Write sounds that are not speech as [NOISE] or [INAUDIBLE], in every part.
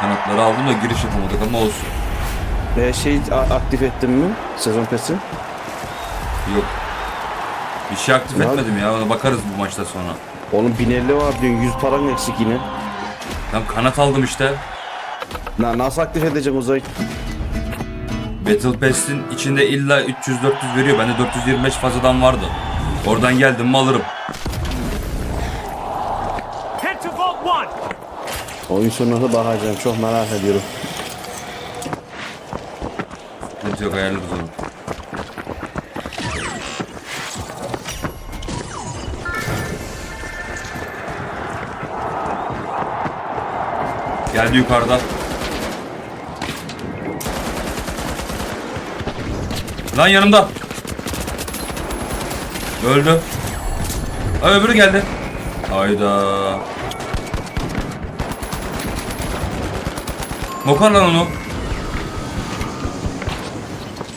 Kanatları aldım da giriş yapamadık ama olsun. Ve şey a- aktif ettin mi? Sezon pesi. Yok. Bir şey aktif Ya- etmedim ya. Ona bakarız bu maçta sonra. Oğlum 1050 var diyorsun 100 paran eksik yine. Ben kanat aldım işte. Na, nasıl aktif edeceğim Uzay? Battle Pass'in içinde illa 300-400 veriyor. Bende 425 fazladan vardı. Oradan geldim mi alırım. Oyun sonuna bakacağım çok merak ediyorum. Sıkıntı yok ayarlarız onu. Geldi yukarıda. Lan yanımda. Öldü. Ay öbürü geldi. Hayda. Mokar lan onu.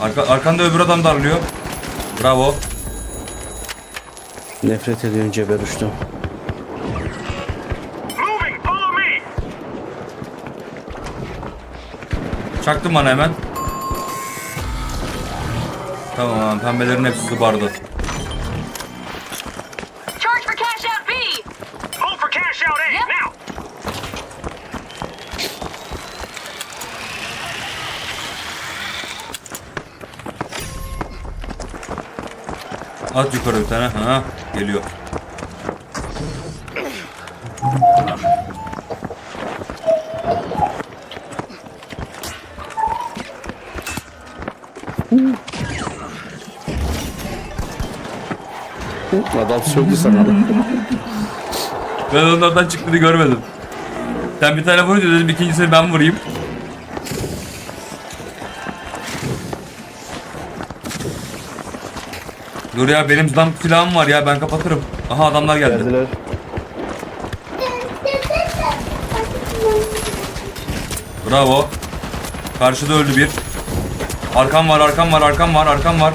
Arka, arkanda öbür adam darlıyor. Bravo. Nefret ediyorum cebe düştüm. Çaktım bana hemen. Tamam pembelerin hepsi zıbardı. At yukarı bir tane. Ha, geliyor. Adam sövdü sana. Ben onun oradan çıktığını görmedim. Sen bir tane vurunca dedim ikincisini ben vurayım. Dur ya benim zam silahım var ya ben kapatırım. Aha adamlar geldi. Geldiler. Bravo. Karşıda öldü bir. Arkam var, arkam var, arkam var, arkam var.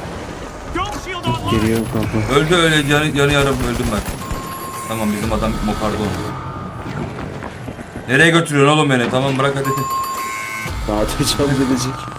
Geliyorum kanka. Öldü öyle yanı, yanı yarım öldüm ben. Tamam bizim adam mokardı onu. Nereye götürüyorsun oğlum beni? Tamam bırak hadi. Saati çabuk edecek.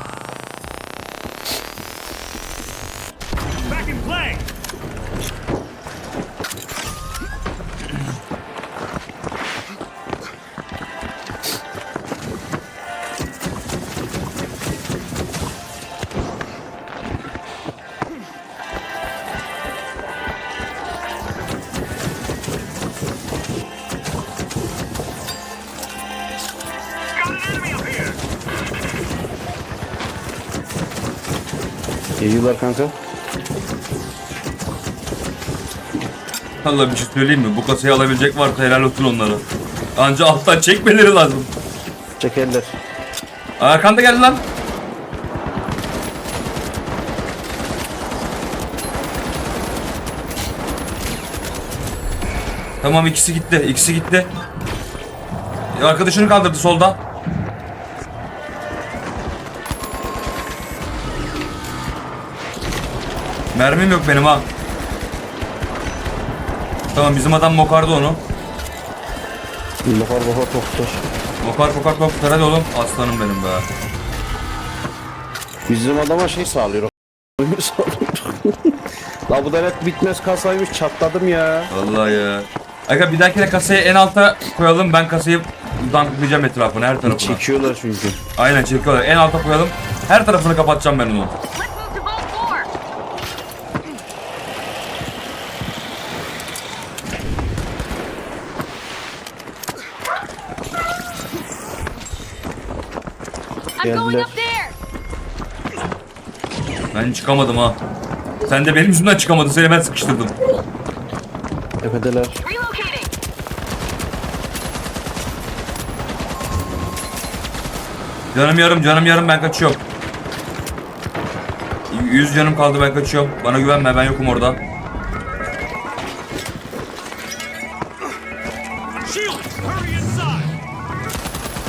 Geliyorlar kanka. Allah bir şey söyleyeyim mi? Bu kasayı alabilecek varsa helal olsun onlara. Anca alttan çekmeleri lazım. Çekerler. Arkanda geldi lan. Tamam ikisi gitti. ikisi gitti. Arkadaşını kaldırdı solda. Mermim yok benim ha. Tamam bizim adam mokardı onu. Bakar bakar toktur. Mokar mokar mokar hadi oğlum. Aslanım benim be. Bizim adama şey sağlıyor. Oyunu sağlıyor. La bu da net bitmez kasaymış çatladım ya. Vallahi ya. Aga bir dahakine kasayı en alta koyalım. Ben kasayı danklayacağım etrafını her tarafına. Çekiyorlar çünkü. Aynen çekiyorlar. En alta koyalım. Her tarafını kapatacağım ben onu. Geldiler. up there! Ben çıkamadım ha. Sen de benim yüzümden çıkamadın. Seni ben sıkıştırdım. Tepedeler. Canım yarım, canım yarım ben kaçıyorum. 100 canım kaldı ben kaçıyorum. Bana güvenme ben yokum orada.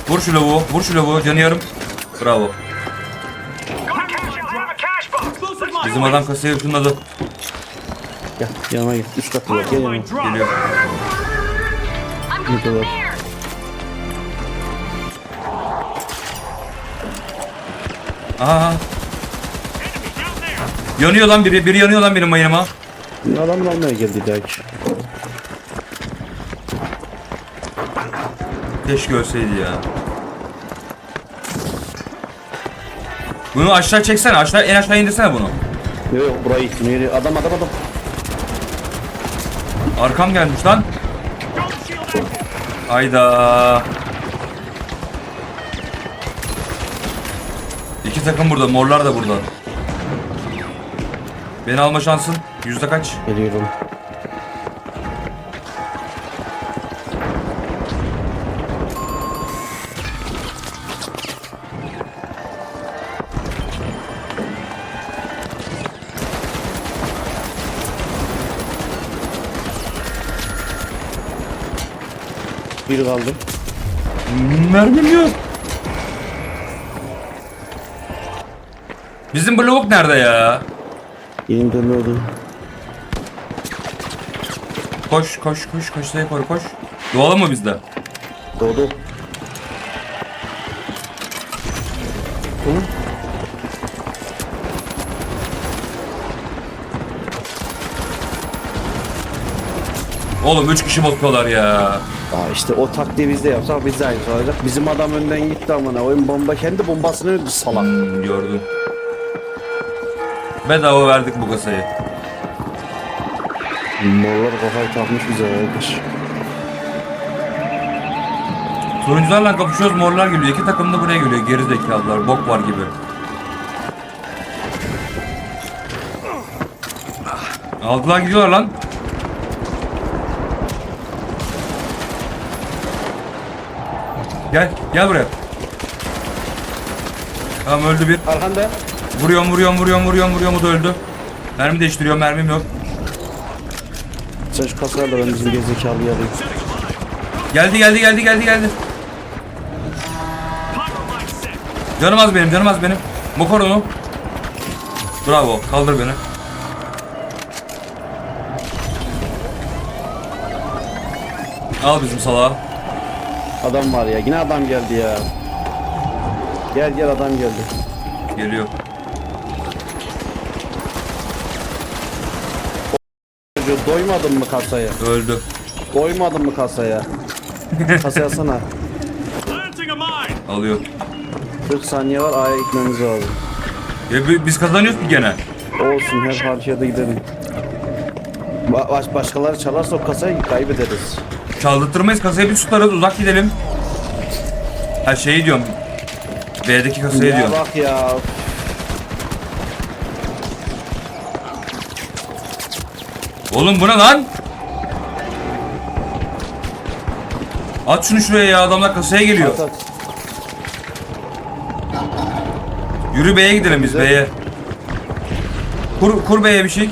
Vur şu lavuğu, vur şu lavuğu. Canı yarım. Bravo. Bizim adam kasayı ışınladı. Gel yanıma gel. Üst katı var. Gel yanıma. Geliyor. Down there. Yanıyor lan biri. Biri yanıyor lan benim mayınıma. Adamın almaya geldi belki. Keşke ölseydi ya. Bunu aşağı çeksene. Aşağı en aşağı indirsene bunu. Yok yok burayı ittim. Adam adam adam. Arkam gelmiş lan. Hayda. İki takım burada. Morlar da burada. Beni alma şansın. Yüzde kaç? Geliyorum. Bir kaldı. Mermim yok. Bizim blok nerede ya? Yeni dönüyordu. Koş koş koş koş Seyf koş koş. Doğalım mı bizde? Doğdu. Hı? Oğlum 3 kişi bakıyorlar ya. Aa işte o taktiği biz de yapsak biz de aynı olacak. Bizim adam önden gitti amına. Oyun bomba kendi bombasını öldü salak. Hmm, gördüm. Bedava verdik bu kasayı. Morlar kafayı takmış bize arkadaş. Turuncularla kapışıyoruz morlar geliyor. İki takım da buraya geliyor. Geri zekalılar. Bok var gibi. Aldılar gidiyorlar lan. Gel, gel buraya. Tamam öldü bir. Arkanda. Vuruyorum, vuruyorum, vuruyorum, vuruyorum, vuruyorum. O da öldü. Mermi değiştiriyorum, mermim yok. Sen şu kasayla ben bizim gerizekalı alayım. Geldi, geldi, geldi, geldi, geldi. Canım az benim, canım az benim. Mokor onu. Bravo, kaldır beni. Al bizim salağı. Adam var ya yine adam geldi ya. Gel gel adam geldi. Geliyor. Doymadın mı kasaya? Öldü. Doymadın mı kasaya? Kasaya sana. Alıyor. 40 saniye var A'ya gitmemiz lazım. Ya bi- biz kazanıyoruz ki gene. Olsun her parçaya da gidelim. Ba- baş- başkaları çalarsa o kasayı kaybederiz. Çaldırtırmayız kasayı bir tutarız uzak gidelim. Ha şeyi diyorum. B'deki kasayı ya diyorum. bak ya. Oğlum bu ne lan? At şunu şuraya ya adamlar kasaya geliyor. At, at. Yürü B'ye gidelim biz B'ye. Kur, kur B'ye bir şey.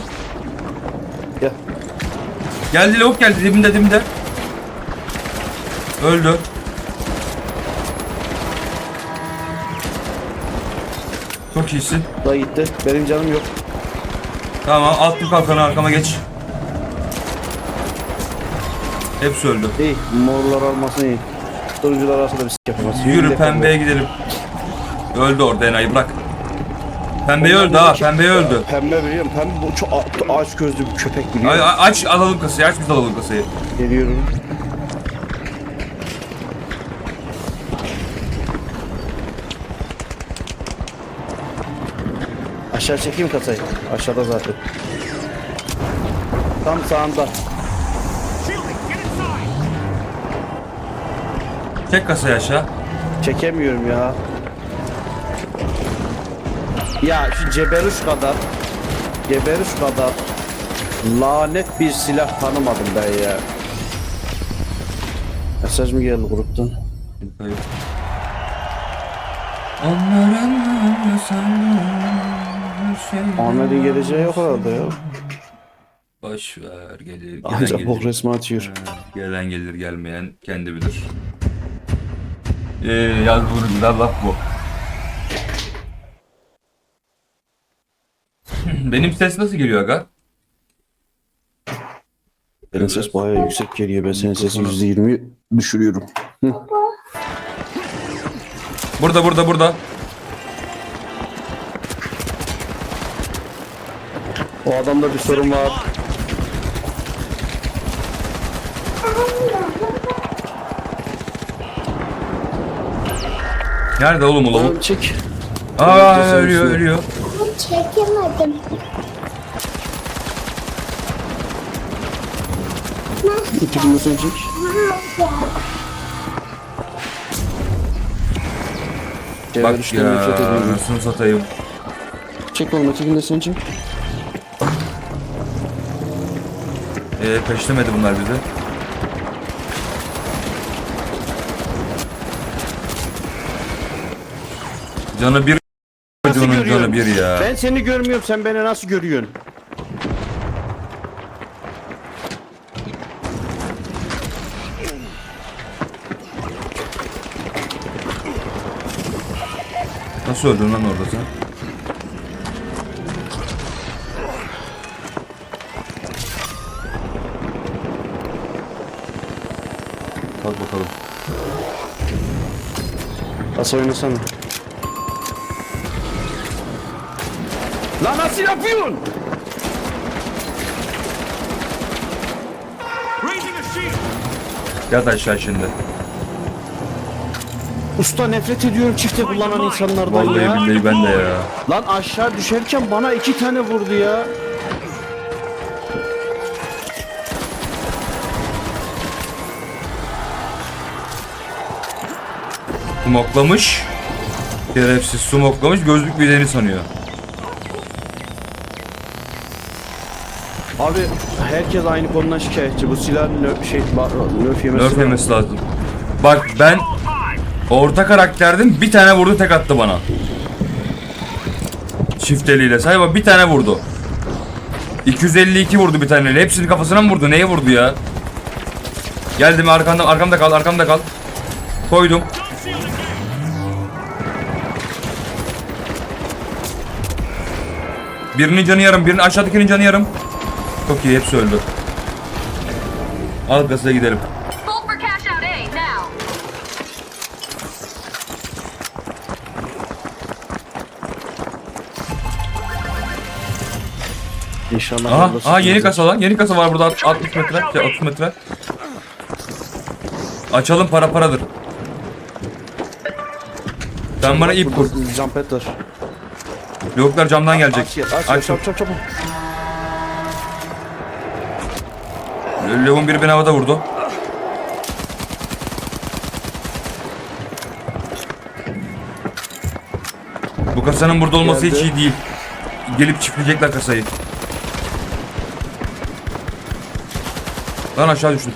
Gel. Geldi lavuk geldi dibinde dibinde. Öldü. Çok iyisin. Da gitti. Benim canım yok. Tamam attım kalkanı arkama geç. Hepsi öldü. İyi. Morlar almasın iyi. Turuncular arasında bir s**k yapamaz. Yürü pembeye gidelim. Öldü orada enayi bırak. Pembeye öldü ha pembeye öldü. Pembe biliyorum. Pembe bu çok aç gözlü bir köpek biliyor. Ay, aç alalım kasayı aç biz alalım kasayı. Geliyorum. Aşağı çekeyim kasayı. Aşağıda zaten. Tam inside. Çek kasayı aşağı. Çekemiyorum ya. Ya şu ceberuş kadar Geberuş kadar Lanet bir silah tanımadım ben ya Mesaj mı geldi gruptan? Hayır. Onların şey. Ahmet'in geleceği yok herhalde ya Boş ver gelir. Gelen Ancak bok gelir. resmi atıyor Gelen gelir gelmeyen kendi bilir. Ee, yaz burada laf bu. [LAUGHS] Benim ses nasıl geliyor aga? Benim ses bayağı yüksek geliyor ben senin sesi %20 düşürüyorum Burada burada burada. O adamda bir sorun var. Nerede oğlum o lavuk? Oğlum çek. Aa ölüyor suyu. ölüyor. Çekemedim. Çek. Cevher Bak ya nasıl satayım. Çek oğlum ötekini de sen çek. Ee, peşlemedi bunlar bizi. Canı bir Nasıl görüyorsun? canı bir ya. Ben seni görmüyorum sen beni nasıl görüyorsun? Nasıl öldün lan orada sen? Asa oynasana. Lan nasıl yapıyorsun? Yat aşağı şimdi. Usta nefret ediyorum çifte kullanan insanlardan Vallahi ya. billahi ben de ya. Lan aşağı düşerken bana iki tane vurdu ya. Sumoklamış. Şerefsiz sumoklamış gözlük bileni sanıyor. Abi herkes aynı konudan şikayetçi. Bu silahın nö şey nöf yemesi. Nerf yemesi lazım. Bak ben orta karakterdim bir tane vurdu tek attı bana. Çift eliyle. Say bak bir tane vurdu. 252 vurdu bir taneyle. Hepsini kafasına mı vurdu? Neye vurdu ya? Geldim arkamda arkamda kal arkamda kal. Koydum. Birinin canı yarım, birinin aşağıdakinin canı yarım. Çok iyi, hepsi öldü. Al kasaya gidelim. İnşallah. Aha, aha yeni kasa lan. Yeni kasa var burada 60 metre, şey, 30 metre. Açalım para paradır. Sen bana ip kur. Jump pad var. Yoklar camdan gelecek. Aç aç, Aç. aç, çap çap. Levon biri beni havada vurdu. Bu kasanın burada olması hiç Geldi. iyi değil. Gelip çiftleyecekler kasayı. Lan aşağı düştüm.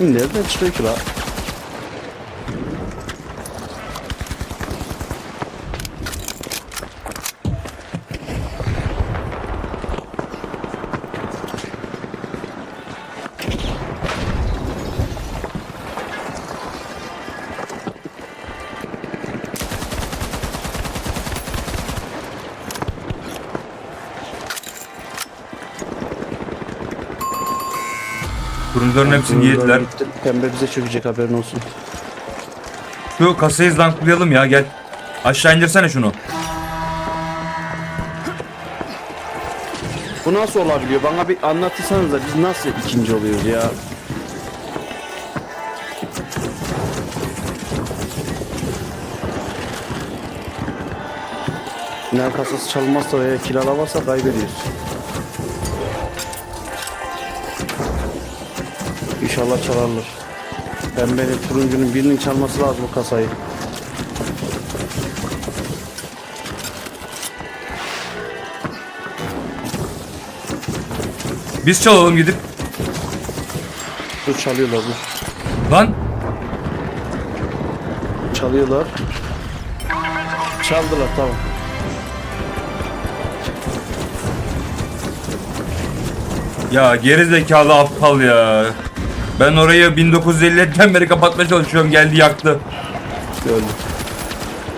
Nereden çıkıyor ki la? Turuncuların hepsini yediler. Gitti. Pembe bize çökecek haberin olsun. Şu kasayı zlanklayalım ya gel. Aşağı indirsene şunu. Bu nasıl olabiliyor? Bana bir anlatırsanız da biz nasıl ikinci oluyoruz ya? Ne kasası çalmazsa veya kiralamazsa kaybediyoruz. İnşallah çalarlar. Pembenin turuncunun birinin çalması lazım bu kasayı. Biz çalalım gidip. Dur çalıyorlar dur. Lan Çalıyorlar. Çaldılar tamam. ya geri zekalı aptal ya. Ben orayı 1950'den beri kapatmaya çalışıyorum geldi yaktı. Gördüm.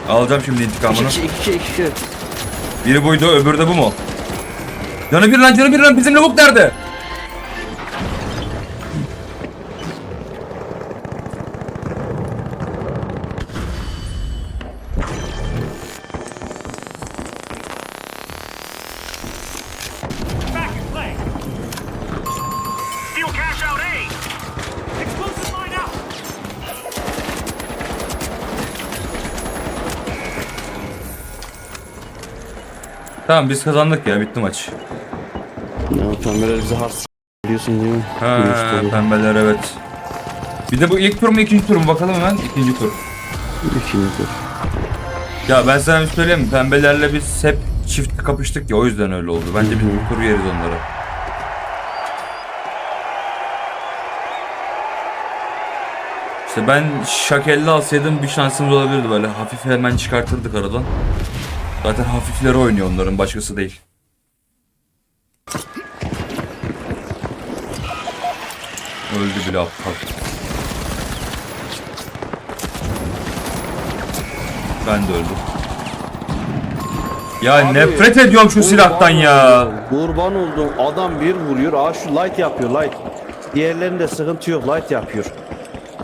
Alacağım şimdi intikamını. İki, iki, iki, iki. Biri buydu öbürü de bu mu? Canı bir lan canı bir lan bizim lavuk nerede? Tamam biz kazandık ya bitti maç. Ya pembeler bizi hard s- biliyorsun değil mi? Ha, pembeler evet. Bir de bu ilk tur mu ikinci tur mu bakalım hemen ikinci tur. İkinci tur. Ya ben sana bir söyleyeyim mi? Pembelerle biz hep çift kapıştık ya o yüzden öyle oldu. Bence biz bu turu yeriz onlara. İşte ben şakelli alsaydım bir şansımız olabilirdi böyle. Hafif hemen çıkartırdık aradan. Zaten hafifleri oynuyor onların başkası değil. Öldü bile aptal. Ben de öldüm. Ya Abi, nefret ediyorum şu silahtan ya. oldum, Kurban oldum. Adam bir vuruyor. Aa şu light yapıyor light. Diğerlerinde sıkıntı yok light yapıyor.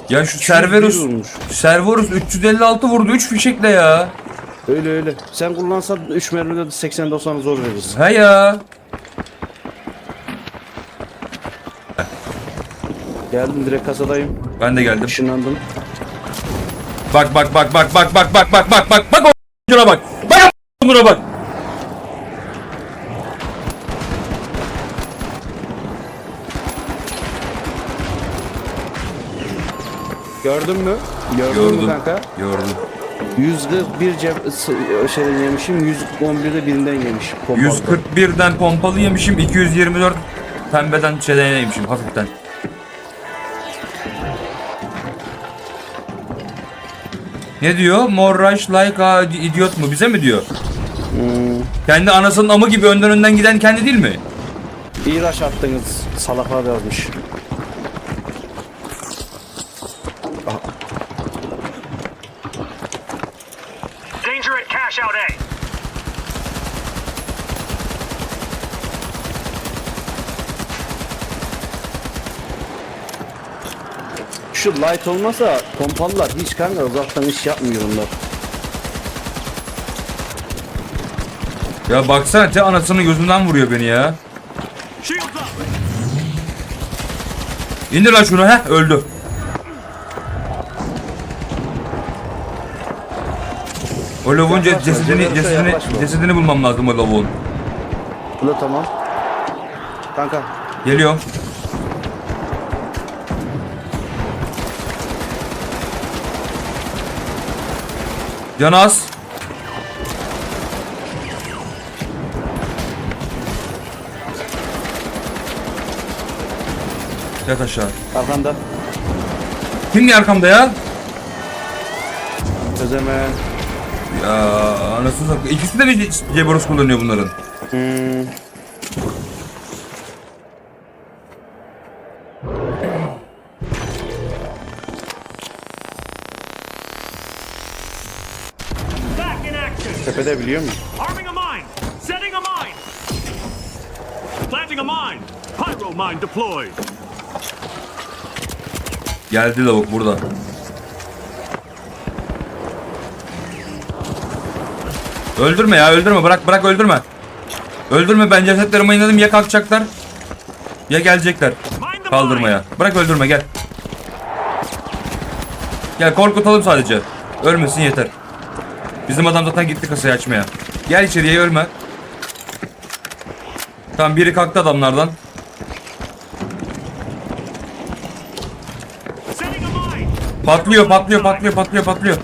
Ya şu bir vurmuş. Cerberus 356 vurdu 3 fişekle ya. Öyle öyle. Sen kullansan 3 mermide de 80-90'ı zor verirsin. He ya. Geldim direkt kasadayım. Ben de geldim. Işınlandım. Bak bak bak bak bak bak bak bak bak bak bak o bak. Bak buna bak. Gördün mü? Gördün Gördüm. mü kanka? Gördüm. 141 cep şeyden yemişim, 111'de birinden yemişim. pompalı. 141'den pompalı yemişim 224 pembeden şeyden yemişim hafiften. Ne diyor? More rush like a idiot mu? Bize mi diyor? Kendi anasının amı gibi önden önden giden kendi değil mi? İyi raş attınız. Salaklar yazmış. Danger at cash out A. Şu light olmasa pompalılar hiç kanka uzaktan iş yapmıyor onlar. Ya baksana te anasının gözünden vuruyor beni ya. İndir lan şunu he öldü. O lavuğun ce- Yaklaşma, cesedini, yaklaşma, cesedini, yaklaşma. cesedini bulmam lazım o lavuğun. Bu da tamam. Kanka Geliyorum. Can az. Yat aşağı. arkanda. Kim arkamda ya? Çözeme. Ya anasını satayım. İkisi de mi Cebarus kullanıyor bunların? Hmm. Tepede biliyor musun? Arming a mine. Setting a mine. Planting a mine. Pyro mine deployed. Geldi lavuk burada. Öldürme ya öldürme bırak bırak öldürme. Öldürme ben cesetlerime inandım ya kalkacaklar ya gelecekler kaldırmaya. Bırak öldürme gel. Gel korkutalım sadece. Ölmesin yeter. Bizim adam zaten gitti kasayı açmaya. Gel içeriye ölme. Tamam biri kalktı adamlardan. Patlıyor patlıyor patlıyor patlıyor patlıyor.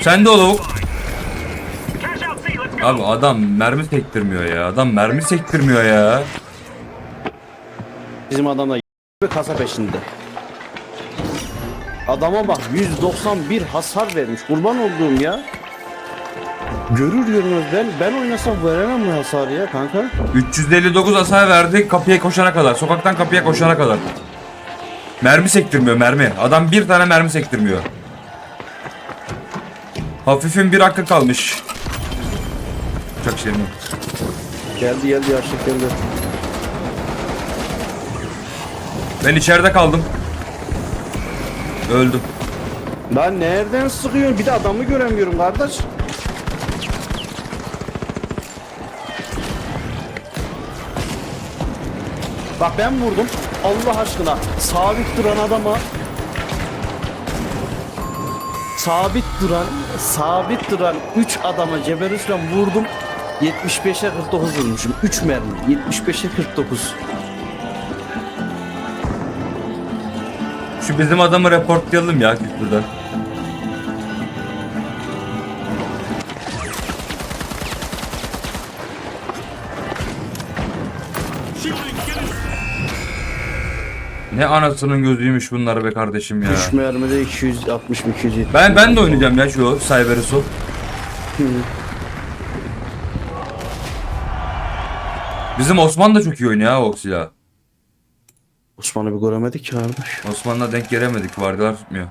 Sen de o lavuk. Cash out C. Let's go. Abi adam mermi sektirmiyor ya. Adam mermi sektirmiyor ya. Bizim adam da kasa peşinde. Adama bak 191 hasar vermiş. Kurban olduğum ya. Görür görmez ben ben oynasam veremem bu hasarı ya kanka. 359 hasar verdi kapıya koşana kadar. Sokaktan kapıya koşana kadar. Mermi sektirmiyor mermi. Adam bir tane mermi sektirmiyor. Hafifin bir hakkı kalmış. Uçak şeyini. Geldi geldi yaşlık geldi. Ben içeride kaldım. Öldüm. Lan nereden sıkıyorsun? Bir de adamı göremiyorum kardeş. Bak ben vurdum. Allah aşkına sabit duran adama sabit duran, sabit duran 3 adama Ceberus'la vurdum. 75'e 49 vurmuşum. 3 mermi. 75'e 49. Şu bizim adamı reportlayalım ya buradan. Ne anasının gözüymüş bunlar be kardeşim ya. 3 mermide 260 270. Ben ben de oynayacağım ya şu Cyberus'u. Bizim Osman da çok iyi oynuyor ha o silah. Osman'ı bir göremedik ki kardeş. Osman'la denk gelemedik vardiyalar tutmuyor.